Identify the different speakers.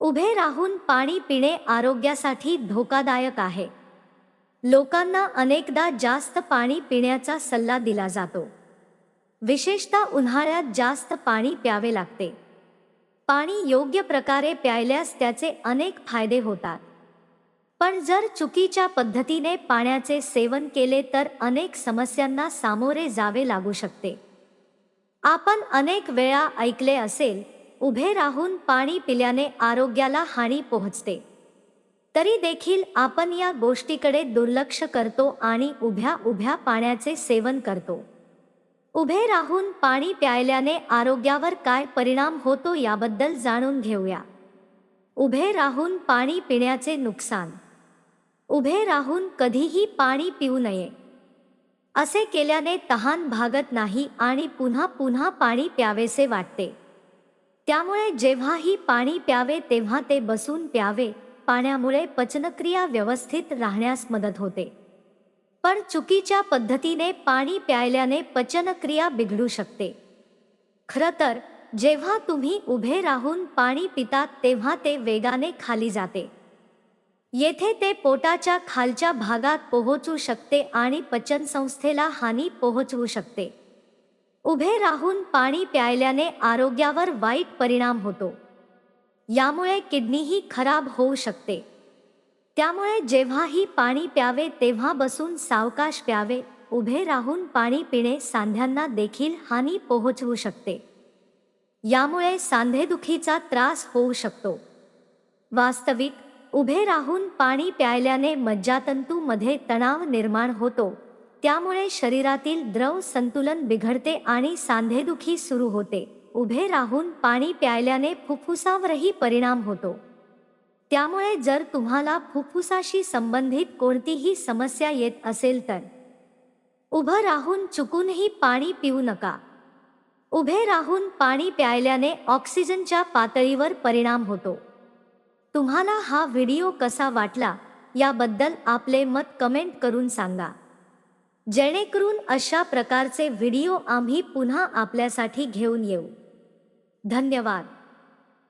Speaker 1: उभे राहून पाणी पिणे आरोग्यासाठी धोकादायक आहे. लोकांना अनेकदा जास्त पाणी पिण्याचा सल्ला दिला जातो. विशेषतः उन्हाळ्यात जास्त पाणी प्यावे लागते. पाणी योग्य प्रकारे प्यायल्यास त्याचे अनेक फायदे होतात. पण जर चुकीच्या पद्धतीने पाण्याचे सेवन केले तर अनेक समस्यांना सामोरे जावे लागू शकते. आपण अनेक वेळा ऐकले असेल उभे राहून पाणी पिल्याने आरोग्याला हानी पोहोचते. तरी देखील आपण या गोष्टीकडे दुर्लक्ष करतो आणि उभ्या उभ्या पाण्याचे सेवन करतो. उभे राहून पाणी प्यायल्याने आरोग्यावर काय परिणाम होतो याबद्दल जाणून घेऊया. उभे राहून पाणी पिण्याचे नुकसान. उभे राहून कधीही पाणी पिऊ नये. असे केल्याने तहान भागत नाही आणि पुन्हा पुन्हा पाणी प्यावेसे वाटते. त्यामुळे जेव्हाही पाणी प्यावे तेव्हा ते बसून प्यावे. पाण्यामुळे पचनक्रिया व्यवस्थित राहण्यास मदत होते. पण चुकीच्या पद्धतीने पाणी प्यायल्याने पचनक्रिया बिघडू शकते. खरं तर जेव्हा तुम्ही उभे राहून पाणी पितात तेव्हा ते वेगाने खाली जाते. येथे ते पोटाच्या खालच्या भागात पोहोचू शकते आणि पचनसंस्थेला हानी पोहोचवू शकते. उभे राहून पाणी प्यायल्याने आरोग्यावर वाईट परिणाम होतो. यामुळे किडनीही खराब होऊ शकते. त्यामुळे जेव्हाही पाणी प्यावे तेव्हा बसून सावकाश प्यावे उभे राहून पाणी पिणे सांध्यांना देखील हानी पोहोचवू शकते. यामुळे सांधेदुखीचा त्रास होऊ शकतो. वास्तविक उभे राहून पाणी प्यायल्याने मज्जातंतूमध्ये तणाव निर्माण होतो. त्यामुळे शरीरातील द्रव संतुलन बिघडते आणि सांधेदुखी सुरू होते. उभे राहून पाणी प्यायल्याने फुफ्फुसावरही परिणाम होतो. त्यामुळे जर तुम्हाला फुफ्फुसाशी संबंधित कोणतीही समस्या येत असेल तर. उभं राहून चुकूनही पाणी पिऊ नका. उभे राहून पाणी प्यायल्याने ऑक्सिजनच्या पातळीवर परिणाम होतो. तुम्हाला हा व्हिडिओ कसा वाटला? याबद्दल आपले मत कमेंट करून सांगा. जेणेकरून अशा प्रकारचे व्हिडिओ आम्ही पुन्हा आपल्यासाठी घेऊन येऊ. धन्यवाद.